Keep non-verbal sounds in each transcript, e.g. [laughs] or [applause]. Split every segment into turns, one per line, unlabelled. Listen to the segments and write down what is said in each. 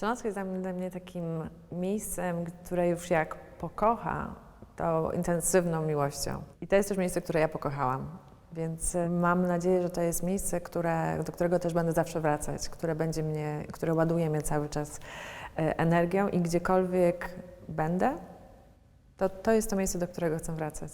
Śląsk jest dla mnie takim miejscem, które już jak pokocha, to intensywną miłością. I to jest też miejsce, które ja pokochałam. Więc y, mam nadzieję, że to jest miejsce, które, do którego też będę zawsze wracać, które będzie mnie, które ładuje mnie cały czas y, energią i gdziekolwiek będę, to, to jest to miejsce, do którego chcę wracać.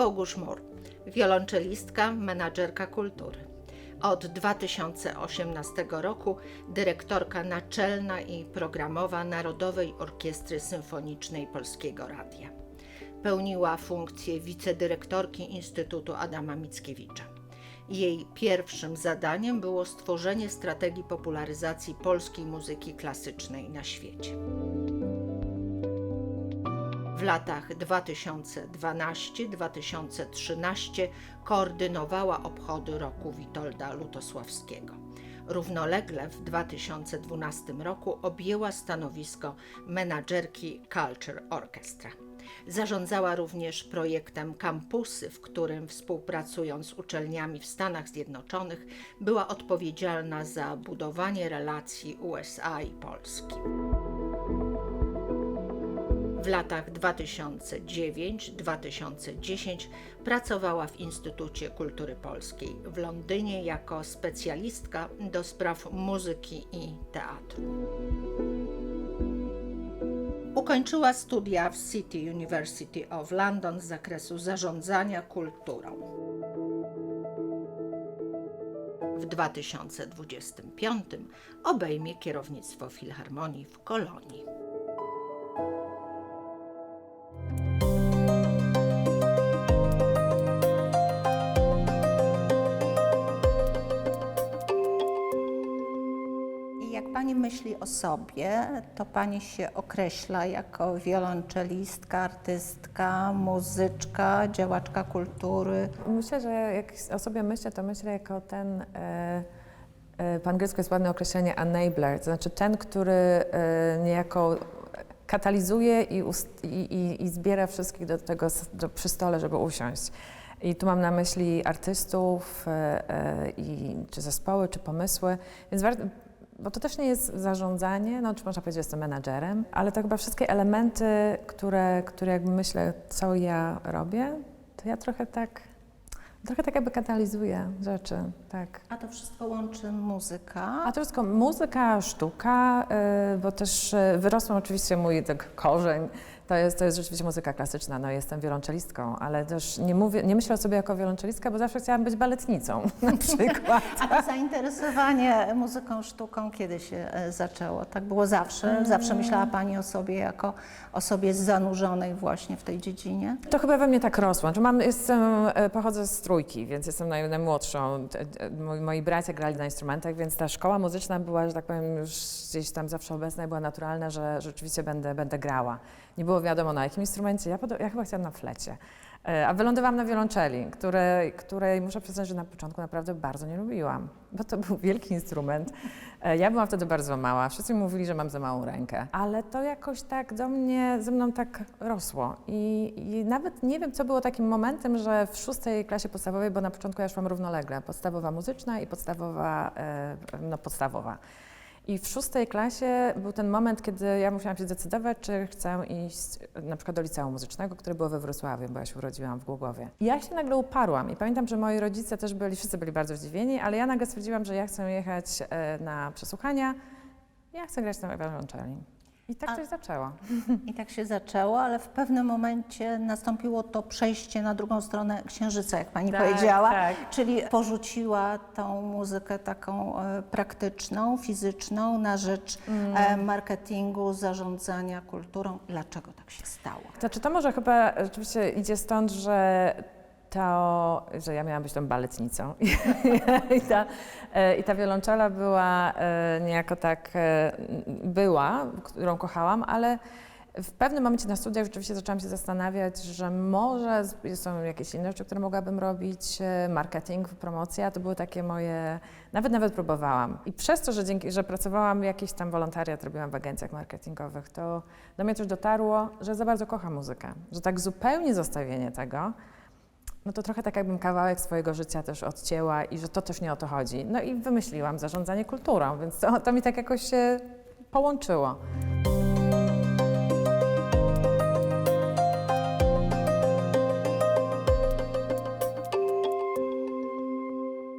Ewa Bogusz-Mur, wiolonczelistka, menadżerka kultury. Od 2018 roku dyrektorka naczelna i programowa Narodowej Orkiestry Symfonicznej Polskiego Radia. Pełniła funkcję wicedyrektorki Instytutu Adama Mickiewicza. Jej pierwszym zadaniem było stworzenie strategii popularyzacji polskiej muzyki klasycznej na świecie. W latach 2012-2013 koordynowała obchody roku Witolda Lutosławskiego. Równolegle w 2012 roku objęła stanowisko menadżerki Culture Orchestra. Zarządzała również projektem Campusy, w którym współpracując z uczelniami w Stanach Zjednoczonych była odpowiedzialna za budowanie relacji USA i Polski. W latach 2009-2010 pracowała w Instytucie Kultury Polskiej w Londynie jako specjalistka do spraw muzyki i teatru. Ukończyła studia w City University of London z zakresu zarządzania kulturą. W 2025 obejmie kierownictwo Filharmonii w Kolonii.
Pani myśli o sobie, to pani się określa jako wiolonczelistka, artystka, muzyczka, działaczka kultury.
Myślę, że jak o sobie myślę, to myślę jako ten, e, e, po angielsku jest ładne określenie enabler, to znaczy ten, który e, niejako katalizuje i, ust, i, i, i zbiera wszystkich do tego do, przy stole, żeby usiąść. I tu mam na myśli artystów, e, e, i, czy zespoły, czy pomysły, więc bo to też nie jest zarządzanie, no czy można powiedzieć, że jestem menadżerem, ale to chyba wszystkie elementy, które, które jakby myślę, co ja robię, to ja trochę tak, trochę tak jakby katalizuję rzeczy, tak.
A to wszystko łączy muzyka.
A to wszystko muzyka, sztuka, y, bo też y, wyrosłam oczywiście mój tak korzeń, to jest, to jest rzeczywiście muzyka klasyczna, no jestem wiolonczelistką, ale też nie mówię, nie myślę o sobie jako wiolonczelistka, bo zawsze chciałam być baletnicą [laughs] na przykład.
A to zainteresowanie muzyką, sztuką kiedy się e, zaczęło? Tak było zawsze? Zawsze myślała pani o sobie jako osobie zanurzonej właśnie w tej dziedzinie?
To chyba we mnie tak rosło. Znaczy mam, jestem, e, pochodzę z trójki, więc jestem naj, najmłodszą. T- Moi, moi bracia grali na instrumentach, więc ta szkoła muzyczna była, że tak powiem, już gdzieś tam zawsze obecna i była naturalna, że rzeczywiście będę, będę grała. Nie było wiadomo na jakim instrumencie. Ja, ja chyba chciałam na flecie. E, A wylądowałam na wiolonczeli, której, której muszę przyznać, że na początku naprawdę bardzo nie lubiłam, bo to był wielki instrument. E, Ja byłam wtedy bardzo mała, wszyscy mi mówili, że mam za małą rękę, ale to jakoś tak do mnie, ze mną tak rosło. I, I nawet nie wiem, co było takim momentem, że w szóstej klasie podstawowej, bo na początku ja szłam równolegle, podstawowa muzyczna i podstawowa, e, no podstawowa. I w szóstej klasie był ten moment, kiedy ja musiałam się zdecydować, czy chcę iść na przykład do liceum muzycznego, które było we Wrocławiu, bo ja się urodziłam w Głogowie. I ja się nagle uparłam i pamiętam, że moi rodzice też byli, wszyscy byli bardzo zdziwieni, ale ja nagle stwierdziłam, że ja chcę jechać e, na przesłuchania, ja chcę grać na wiolonczeli. I tak coś zaczęło. [laughs]
I tak się zaczęło, ale w pewnym momencie nastąpiło to przejście na drugą stronę księżyca, jak pani
Tak,
powiedziała.
tak.
Czyli porzuciła tą muzykę taką e, praktyczną, fizyczną na rzecz
Mm.
e, marketingu, zarządzania kulturą. Dlaczego tak się stało?
Znaczy to może chyba rzeczywiście idzie stąd, że to, że ja miałam być tą baletnicą. [laughs] I, ta, e, i ta wiolonczela była e, niejako tak, e, była, którą kochałam, ale W pewnym momencie na studiach rzeczywiście zaczęłam się zastanawiać, że może są jakieś inne rzeczy, które mogłabym robić, marketing, promocja, to były takie moje, nawet nawet próbowałam. I przez to, że, dzięki, że pracowałam jakiś tam wolontariat, robiłam w agencjach marketingowych, to do mnie też dotarło, że za bardzo kocham muzykę, że tak zupełnie zostawienie tego, no to trochę tak jakbym kawałek swojego życia też odcięła i że to też nie o to chodzi. No i wymyśliłam zarządzanie kulturą, więc to, to mi tak jakoś się połączyło.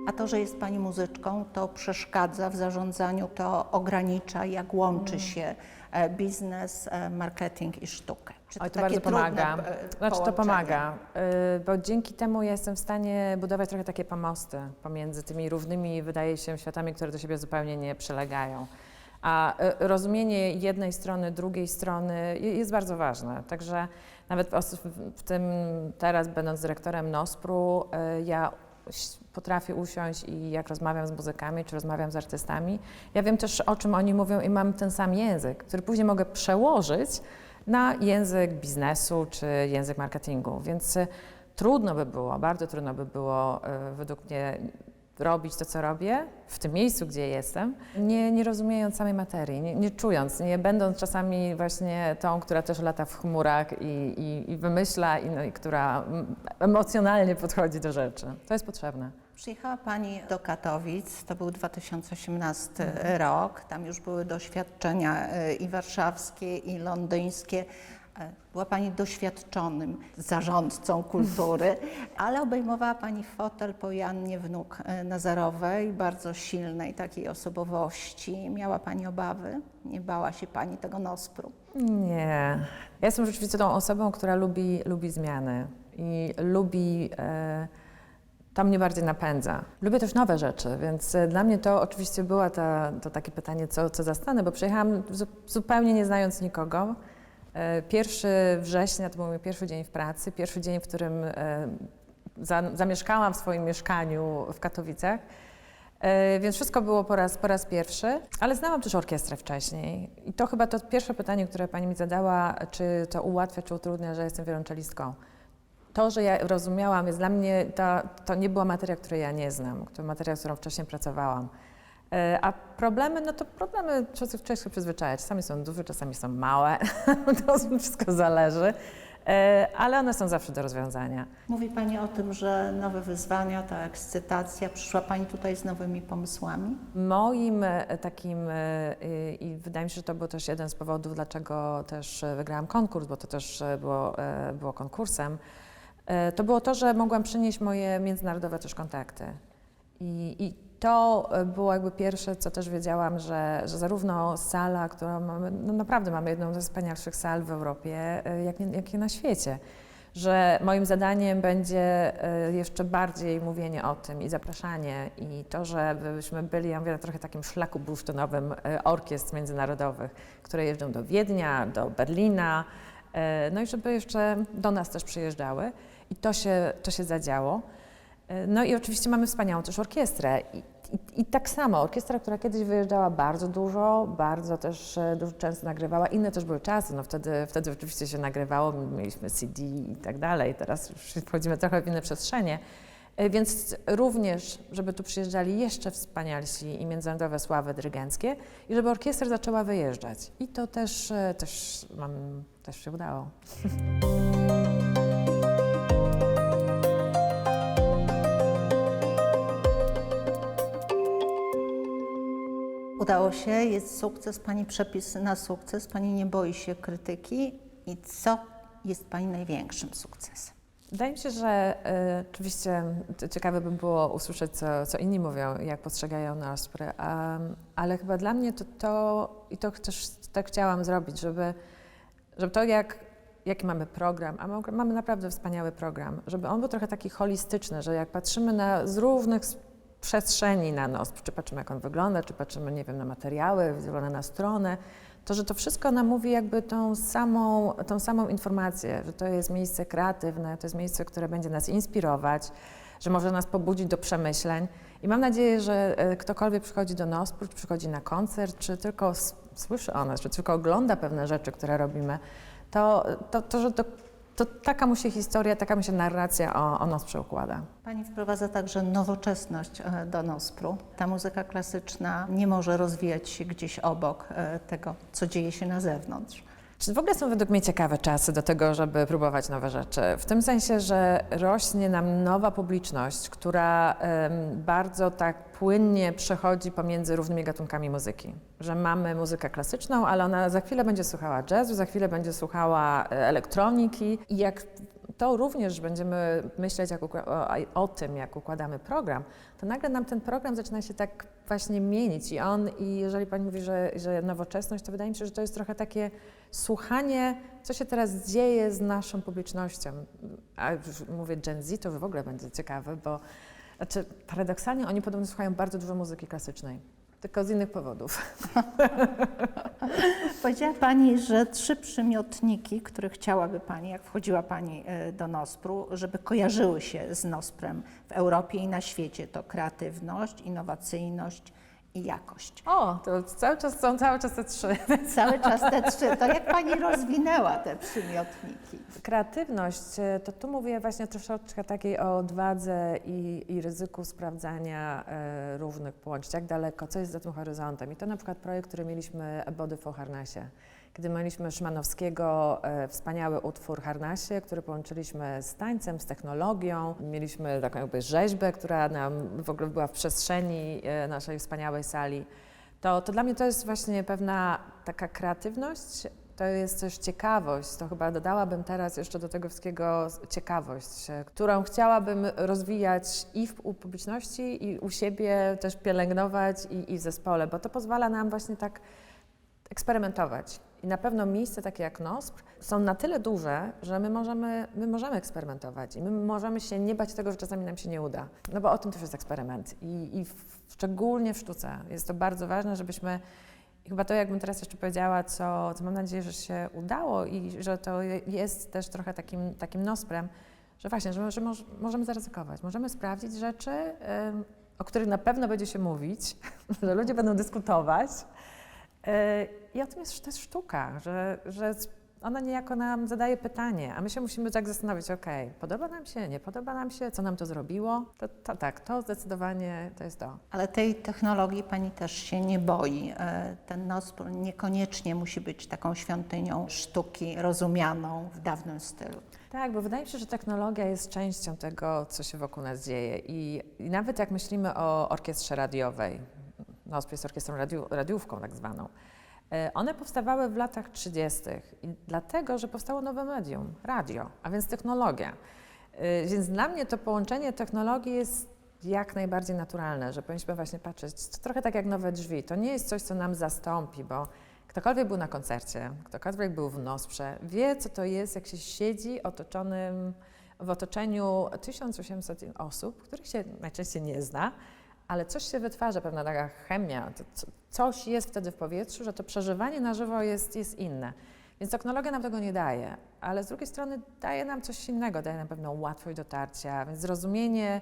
A to, że jest Pani muzyczką, to przeszkadza w zarządzaniu, to ogranicza, jak łączy się e, biznes, e, marketing i sztukę. Czy
Oj, to bardzo pomaga. Znaczy to pomaga, y, bo dzięki temu ja jestem w stanie budować trochę takie pomosty pomiędzy tymi równymi, wydaje się, światami, które do siebie zupełnie nie przylegają. A y, rozumienie jednej strony, drugiej strony je- jest bardzo ważne. Także nawet w tym teraz, będąc dyrektorem NOSPR-u, y, ja potrafię usiąść i jak rozmawiam z muzykami, czy rozmawiam z artystami, ja wiem też o czym oni mówią i mam ten sam język, który później mogę przełożyć na język biznesu czy język marketingu. Więc y, trudno by było, bardzo trudno by było y, według mnie robić to, co robię w tym miejscu, gdzie jestem, nie, nie rozumiejąc samej materii, nie, nie czując, nie będąc czasami właśnie tą, która też lata w chmurach i, i, i wymyśla, i, no, i która mm, emocjonalnie podchodzi do rzeczy. To jest potrzebne.
Przyjechała Pani do Katowic, to był 2018
Mhm.
rok, tam już były doświadczenia e, i warszawskie, i londyńskie. E, Była Pani doświadczonym zarządcą kultury, [laughs] ale obejmowała Pani fotel po Jannie Wnuk e, Nazarowej, bardzo silnej takiej osobowości. Miała Pani obawy? Nie bała się Pani tego nospru?
Nie. Ja jestem rzeczywiście tą osobą, która lubi, lubi zmiany i lubi. E, to mnie bardziej napędza. Lubię też nowe rzeczy, więc e, dla mnie to oczywiście było ta, to takie pytanie, co, co zastanę, bo przyjechałam zu, zupełnie nie znając nikogo. E, Pierwszy września to był mój pierwszy dzień w pracy, pierwszy dzień, w którym e, za, zamieszkałam w swoim mieszkaniu w Katowicach. Więc wszystko było po raz, po raz pierwszy, ale znałam też orkiestrę wcześniej. I to chyba to pierwsze pytanie, które pani mi zadała, czy to ułatwia, czy utrudnia, że jestem wiolonczelistką. To, że ja rozumiałam, jest dla mnie, to, to nie była materia, której ja nie znam, to materia, z którą wcześniej pracowałam. E, A problemy, no to problemy trzeba się przyzwyczajać. Czasami są duże, czasami są małe, [laughs] to wszystko zależy, E, ale one są zawsze do rozwiązania.
Mówi Pani o tym, że nowe wyzwania, ta ekscytacja, przyszła Pani tutaj z nowymi pomysłami?
Moim e, takim, i- wydaje mi się, że to był też jeden z powodów, dlaczego też wygrałam konkurs, bo to też było, było konkursem, to było to, że mogłam przynieść moje międzynarodowe też kontakty. I, i to e, było jakby pierwsze, co też wiedziałam, że, że zarówno sala, którą mamy, no naprawdę mamy jedną ze wspanialszych sal w Europie, e, jak, jak i na świecie, że moim zadaniem będzie e, jeszcze bardziej mówienie o tym i zapraszanie i to, żebyśmy byli, ja mówię, trochę takim szlaku bursztynowym e, orkiestr międzynarodowych, które jeżdżą do Wiednia, do Berlina, e, no i żeby jeszcze do nas też przyjeżdżały i to się, to się zadziało. E, No i oczywiście mamy wspaniałą też orkiestrę. I, i, I tak samo, orkiestra, która kiedyś wyjeżdżała bardzo dużo, bardzo też e, dużo często nagrywała. Inne też były czasy, no wtedy, wtedy oczywiście się nagrywało, mieliśmy CD i tak dalej. Teraz już wchodzimy trochę w inne przestrzenie. E, Więc również, żeby tu przyjeżdżali jeszcze wspanialsi i międzynarodowe sławy dyrygenckie i żeby orkiestra zaczęła wyjeżdżać. I to też, też, mam, też się udało. [laughs]
Udało się, jest sukces, Pani przepis na sukces, Pani nie boi się krytyki. I co jest Pani największym sukcesem?
Wydaje mi się, że e, oczywiście ciekawe by było usłyszeć, co, co inni mówią, jak postrzegają Nospry, a, ale chyba dla mnie to, to i to też tak chciałam zrobić, żeby, żeby to jak, jaki mamy program, a mamy naprawdę wspaniały program, żeby on był trochę taki holistyczny, że jak patrzymy na, z różnych przestrzeni na NOSP, czy patrzymy jak on wygląda, czy patrzymy, nie wiem, na materiały, wygląda na stronę, to że to wszystko nam mówi jakby tą samą, tą samą informację, że to jest miejsce kreatywne, to jest miejsce, które będzie nas inspirować, że może nas pobudzić do przemyśleń. I mam nadzieję, że e, ktokolwiek przychodzi do czy przychodzi na koncert, czy tylko słyszy o nas, czy tylko ogląda pewne rzeczy, które robimy, to, to, to że to, to taka mu się historia, taka mu się narracja o, o nas układa.
Pani wprowadza także nowoczesność e, do Nospru. Ta muzyka klasyczna nie może rozwijać się gdzieś obok e, tego, co dzieje się na zewnątrz.
Czy w ogóle są według mnie ciekawe czasy do tego, żeby próbować nowe rzeczy? W tym sensie, że rośnie nam nowa publiczność, która bardzo tak płynnie przechodzi pomiędzy różnymi gatunkami muzyki. Że mamy muzykę klasyczną, ale ona za chwilę będzie słuchała jazzu, za chwilę będzie słuchała e, elektroniki i jak to również będziemy myśleć jak o, o tym, jak układamy program, to nagle nam ten program zaczyna się tak właśnie mienić i on, i jeżeli Pani mówi, że, że nowoczesność, to wydaje mi się, że to jest trochę takie słuchanie, co się teraz dzieje z naszą publicznością. A mówię Gen Z, to w ogóle będzie ciekawe, bo znaczy, paradoksalnie oni podobno słuchają bardzo dużo muzyki klasycznej, tylko z innych powodów. [laughs]
Powiedziała Pani, że trzy przymiotniki, które chciałaby Pani, jak wchodziła Pani e, do Nospru, żeby kojarzyły się z Nosprem w Europie i na świecie, to kreatywność, innowacyjność i jakość.
O, to cały czas są cały czas te trzy. [laughs]
Cały czas te trzy. To jak Pani rozwinęła te przymiotniki?
Kreatywność, e, to tu mówię właśnie troszeczkę takiej o odwadze i, i ryzyku sprawdzania e, różnych połączeń, jak daleko, co jest za tym horyzontem. I to na przykład projekt, który mieliśmy Body for Harnasie, kiedy mieliśmy Szymanowskiego e, wspaniały utwór Harnasie, który połączyliśmy z tańcem, z technologią. Mieliśmy taką jakby rzeźbę, która nam w ogóle była w przestrzeni e, naszej wspaniałej sali. To, to dla mnie to jest właśnie pewna taka kreatywność, to jest też ciekawość, to chyba dodałabym teraz jeszcze do tego wszystkiego ciekawość, e, którą chciałabym rozwijać i u publiczności, i u siebie też pielęgnować i, i w zespole, bo to pozwala nam właśnie tak eksperymentować. I na pewno miejsca takie jak NOSPR są na tyle duże, że my możemy, my możemy eksperymentować i my możemy się nie bać tego, że czasami nam się nie uda. No bo o tym też jest eksperyment i, i w, szczególnie w sztuce jest to bardzo ważne, żebyśmy i chyba to, jakbym teraz jeszcze powiedziała, co, co mam nadzieję, że się udało i że to je- jest też trochę takim, takim nosprem, że właśnie, że, że moż, możemy zaryzykować, możemy sprawdzić rzeczy, em, o których na pewno będzie się mówić, [laughs] że ludzie będą dyskutować. E, I o tym jest też sztuka, że, że ona niejako nam zadaje pytanie, a my się musimy tak zastanowić, okej, podoba nam się, nie podoba nam się, co nam to zrobiło? To, to tak, to zdecydowanie to jest to.
Ale tej technologii Pani też się nie boi. E, Ten Nospr niekoniecznie musi być taką świątynią sztuki rozumianą w dawnym stylu.
Tak, bo wydaje mi się, że technologia jest częścią tego, co się wokół nas dzieje. I, i nawet jak myślimy o orkiestrze radiowej, NOSP jest orkiestrą radiówką tak zwaną, e, one powstawały w latach 30. i dlatego, że powstało nowe medium, radio, a więc technologia. E, Więc dla mnie to połączenie technologii jest jak najbardziej naturalne, że powinniśmy właśnie patrzeć, trochę tak jak nowe drzwi. To nie jest coś, co nam zastąpi, bo ktokolwiek był na koncercie, ktokolwiek był w Nosprze, wie, co to jest, jak się siedzi otoczonym, w otoczeniu 1800 osób, których się najczęściej nie zna, ale coś się wytwarza, pewna taka chemia, coś jest wtedy w powietrzu, że to przeżywanie na żywo jest, jest inne. Więc technologia nam tego nie daje, ale z drugiej strony daje nam coś innego, daje nam pewną łatwość dotarcia, więc zrozumienie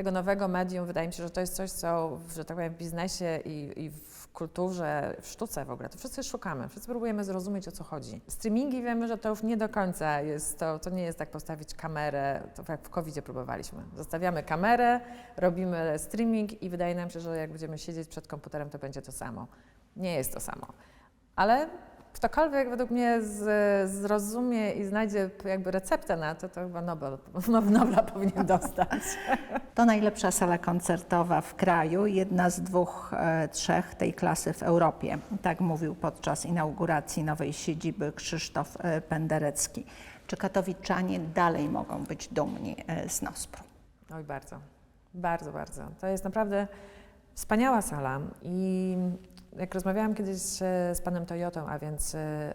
tego nowego medium, wydaje mi się, że to jest coś, co w, że tak powiem, w biznesie i, i w kulturze, w sztuce w ogóle, to wszyscy szukamy, wszyscy próbujemy zrozumieć, o co chodzi. Streamingi wiemy, że to już nie do końca jest, to, to nie jest tak postawić kamerę, to jak w covid próbowaliśmy. Zostawiamy kamerę, robimy streaming i wydaje nam się, że jak będziemy siedzieć przed komputerem, to będzie to samo. Nie jest to samo. Ale ktokolwiek według mnie z, zrozumie i znajdzie jakby receptę na to, to chyba Nobel, [laughs] Nobla powinien dostać. [laughs]
To najlepsza sala koncertowa w kraju, jedna z dwóch, e, trzech tej klasy w Europie. Tak mówił podczas inauguracji nowej siedziby Krzysztof e, Penderecki. Czy katowiczanie dalej mogą być dumni e, z Nospru?
Oj, bardzo. Bardzo, bardzo. To jest naprawdę wspaniała sala i jak rozmawiałam kiedyś e, z panem Toyotą, a więc e,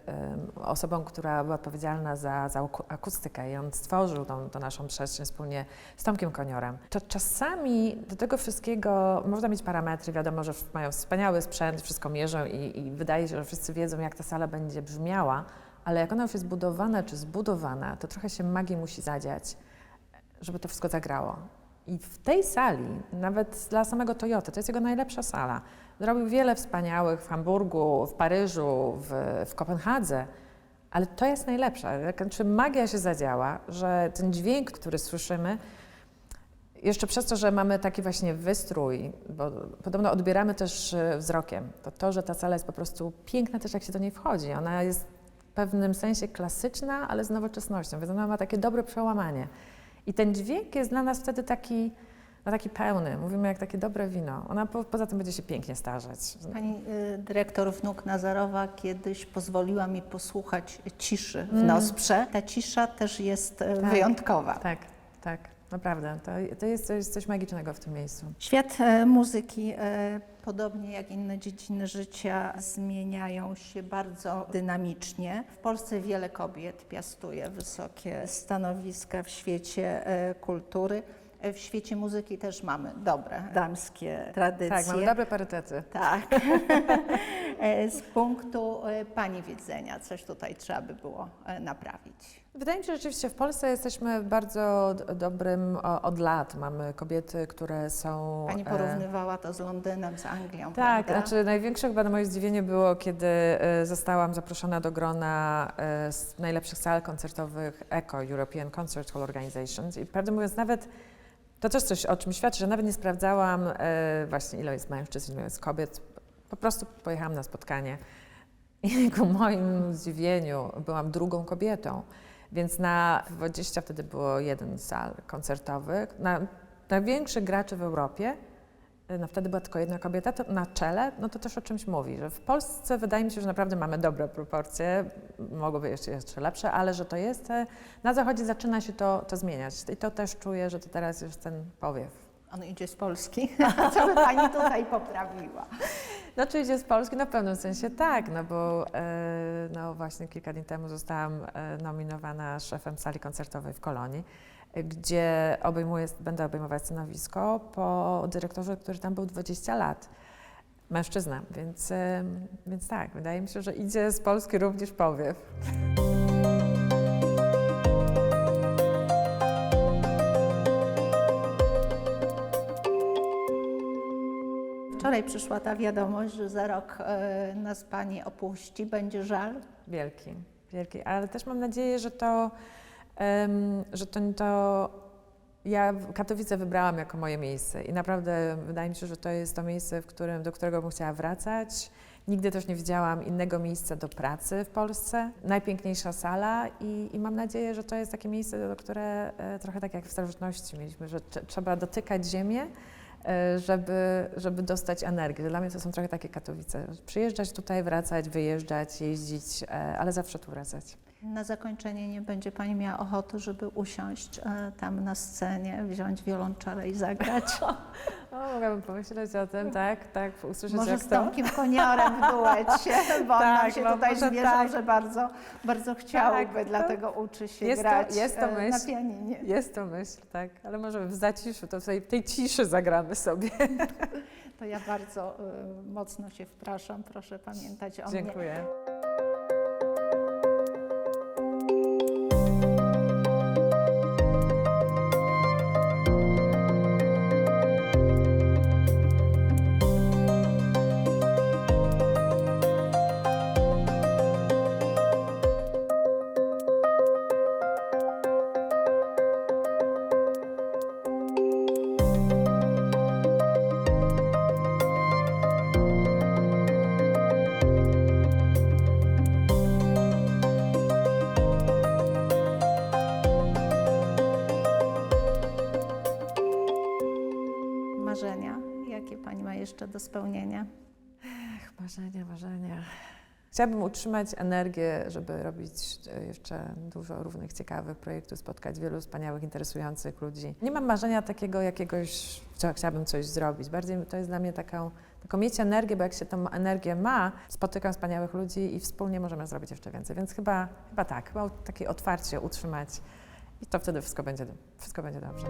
osobą, która była odpowiedzialna za, za aku- akustykę i on stworzył tą, tą naszą przestrzeń wspólnie z Tomkiem Koniorem, to czasami do tego wszystkiego można mieć parametry, wiadomo, że mają wspaniały sprzęt, wszystko mierzą i, i wydaje się, że wszyscy wiedzą, jak ta sala będzie brzmiała, ale jak ona już jest budowana czy zbudowana, to trochę się magii musi zadziać, żeby to wszystko zagrało. I w tej sali, nawet dla samego Toyota, to jest jego najlepsza sala. Zrobił wiele wspaniałych w Hamburgu, w Paryżu, w, w Kopenhadze, ale to jest najlepsza. Jak- Czy magia się zadziała, że ten dźwięk, który słyszymy, jeszcze przez to, że mamy taki właśnie wystrój, bo podobno odbieramy też e, wzrokiem, to to, że ta sala jest po prostu piękna też jak się do niej wchodzi. Ona jest w pewnym sensie klasyczna, ale z nowoczesnością, więc ona ma takie dobre przełamanie. I ten dźwięk jest dla nas wtedy taki, no taki pełny, mówimy jak takie dobre wino. Ona po, poza tym będzie się pięknie starzeć.
Pani y, dyrektor wnuk Nazarowa kiedyś pozwoliła mi posłuchać ciszy w
Mm.
Nosprze. Ta cisza też jest y,
Tak.
wyjątkowa.
Tak, tak, naprawdę. To, to jest coś, coś magicznego w tym miejscu.
Świat e, muzyki, e, podobnie jak inne dziedziny życia, zmieniają się bardzo dynamicznie. W Polsce wiele kobiet piastuje wysokie stanowiska w świecie e, kultury. W świecie muzyki też mamy dobre damskie tradycje.
Tak, mamy dobre parytety.
Tak. [laughs] Z punktu Pani widzenia, coś tutaj trzeba by było naprawić.
Wydaje mi się, że rzeczywiście w Polsce jesteśmy bardzo dobrym od lat. Mamy kobiety, które są.
Pani
e,
porównywała to z Londynem, z Anglią,
Tak,
prawda?
znaczy największe chyba moje zdziwienie było, kiedy e, zostałam zaproszona do grona e, z najlepszych sal koncertowych ECO, European Concert Hall Organizations. I prawdę mówiąc, nawet to też coś o czym świadczy, że nawet nie sprawdzałam właśnie ile jest mężczyzn, ile jest kobiet. Po prostu pojechałam na spotkanie i ku moim zdziwieniu byłam drugą kobietą. Więc na 20 wtedy było jeden sal koncertowych. Na największych graczy w Europie no wtedy była tylko jedna kobieta to na czele, no to też o czymś mówi, że w Polsce wydaje mi się, że naprawdę mamy dobre proporcje, mogłyby jeszcze, jeszcze lepsze, ale że to jest, e, na zachodzie zaczyna się to, to zmieniać i to też czuję, że to teraz jest ten powiew.
On idzie z Polski, [laughs] co by Pani tutaj poprawiła?
Znaczy idzie z Polski, no w pewnym sensie tak, no bo e, no właśnie kilka dni temu zostałam e, nominowana szefem sali koncertowej w Kolonii, gdzie obejmuję, będę obejmować stanowisko po dyrektorze, który tam był 20 lat. Mężczyzna, więc, e, więc tak, wydaje mi się, że idzie z Polski również powiew.
Wczoraj przyszła ta wiadomość, że za rok e, nas Pani opuści. Będzie żal?
Wielki, wielki, ale też mam nadzieję, że to, że to, to ja Katowice wybrałam jako moje miejsce i naprawdę wydaje mi się, że to jest to miejsce, w którym, do którego bym chciała wracać. Nigdy też nie widziałam innego miejsca do pracy w Polsce. Najpiękniejsza sala i, i mam nadzieję, że to jest takie miejsce, do które e, trochę tak jak w starożytności mieliśmy, że trze- trzeba dotykać ziemię, żeby, żeby dostać energię. Dla mnie to są trochę takie Katowice. Przyjeżdżać tutaj, wracać, wyjeżdżać, jeździć, e, ale zawsze tu wracać.
Na zakończenie nie będzie Pani miała ochoty, żeby usiąść e, tam na scenie, wziąć wiolonczele i zagrać? [laughs]
O, mogłabym pomyśleć o tym, tak, tak, usłyszeć
Może
jak
z
to.
Tomkiem Koniorem w duecie, [laughs] bo on
Tak,
się
no
tutaj
może
zwierzał,
tak.
że bardzo, bardzo chciałby,
Tak, to-
dlatego uczy się
jest to-
grać
jest to
e, na
myśl.
pianinie.
Jest to myśl, tak, ale może w zaciszu, to w tej, tej ciszy zagramy sobie. [laughs]
To ja bardzo e, mocno się wpraszam, proszę pamiętać o mnie.
Dziękuję.
Do spełnienia?
Ech, marzenia, marzenia. Chciałabym utrzymać energię, żeby robić e, jeszcze dużo różnych ciekawych projektów, spotkać wielu wspaniałych, interesujących ludzi. Nie mam marzenia takiego jakiegoś, co chciałabym coś zrobić. Bardziej to jest dla mnie taką, taką mieć energię, bo jak się tą energię ma, spotykam wspaniałych ludzi i wspólnie możemy zrobić jeszcze więcej. Więc chyba, chyba tak, chyba takie otwarcie utrzymać i to wtedy wszystko będzie, wszystko będzie dobrze.